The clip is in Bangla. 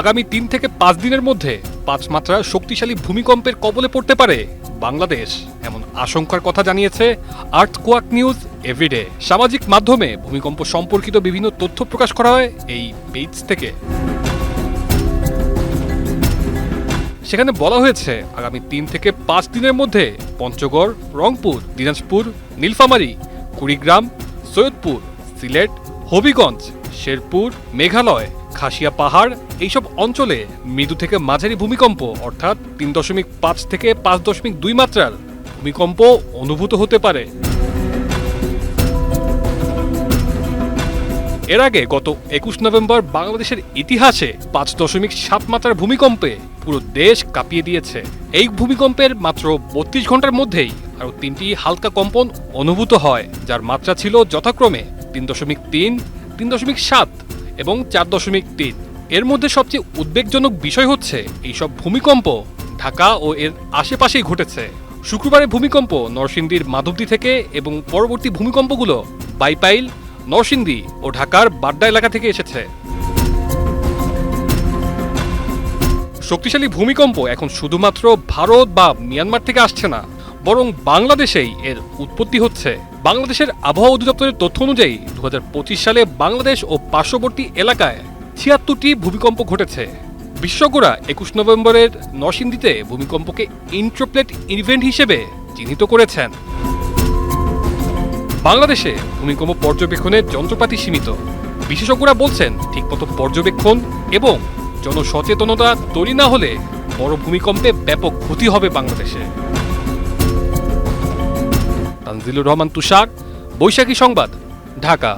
আগামী তিন থেকে পাঁচ দিনের মধ্যে পাঁচ মাত্রার শক্তিশালী ভূমিকম্পের কবলে পড়তে পারে বাংলাদেশ, এমন আশঙ্কার কথা জানিয়েছে আর্থ কোয়াক নিউজ এভরিডে। সামাজিক মাধ্যমে ভূমিকম্প সম্পর্কিত বিভিন্ন তথ্য প্রকাশ করা হয় এই পেজ থেকে। সেখানে বলা হয়েছে, আগামী তিন থেকে পাঁচ দিনের মধ্যে পঞ্চগড়, রংপুর, দিনাজপুর, নীলফামারী, কুড়িগ্রাম, সৈয়দপুর, সিলেট, হবিগঞ্জ, শেরপুর, মেঘালয় খাসিয়া পাহাড়, এইসব অঞ্চলে মৃদু থেকে মাঝারি ভূমিকম্প, অর্থাৎ তিন দশমিক পাঁচ থেকে পাঁচ দশমিক দুই মাত্রার ভূমিকম্প অনুভূত হতে পারে। এর আগে গত একুশ নভেম্বর বাংলাদেশের ইতিহাসে পাঁচ দশমিক সাত মাত্রার ভূমিকম্পে পুরো দেশ কাঁপিয়ে দিয়েছে। এই ভূমিকম্পের মাত্র বত্রিশ ঘণ্টার মধ্যেই আরও তিনটি হালকা কম্পন অনুভূত হয়, যার মাত্রা ছিল যথাক্রমে তিন দশমিক তিন তিন দশমিক সাত এবং চার দশমিক তিন। এর মধ্যে সবচেয়ে উদ্বেগজনক বিষয় হচ্ছে, এইসব ভূমিকম্প ঢাকা ও এর আশেপাশেই ঘটেছে। শুক্রবারের ভূমিকম্প নরসিংদীর মাধবদী থেকে এবং পরবর্তী ভূমিকম্পগুলো বাইপাইল, নরসিংদী ও ঢাকার বাড্ডা এলাকা থেকে এসেছে। শক্তিশালী ভূমিকম্প এখন শুধুমাত্র ভারত বা মিয়ানমার থেকে আসছে না, বরং বাংলাদেশেই এর উৎপত্তি হচ্ছে। বাংলাদেশের আবহাওয়া অধিদপ্তরের তথ্য অনুযায়ী দু হাজার পঁচিশ সালে বাংলাদেশ ও পার্শ্ববর্তী এলাকায় ছিয়াত্তরটি ভূমিকম্প ঘটেছে। বিশ্বকোরা একুশ নভেম্বরের নরসিংদীতে ভূমিকম্পকে ইন্ট্রোপ্লেট ইভেন্ট হিসেবে চিহ্নিত করেছেন। বাংলাদেশে ভূমিকম্প পর্যবেক্ষণের যন্ত্রপাতি সীমিত। বিশেষজ্ঞরা বলছেন, ঠিকমতো পর্যবেক্ষণ এবং জনসচেতনতা তৈরি না হলে বড় ভূমিকম্পে ব্যাপক ক্ষতি হবে বাংলাদেশে। তানজিলুর রহমান তুষাক বৈশাখী সংবাদ ঢাকা।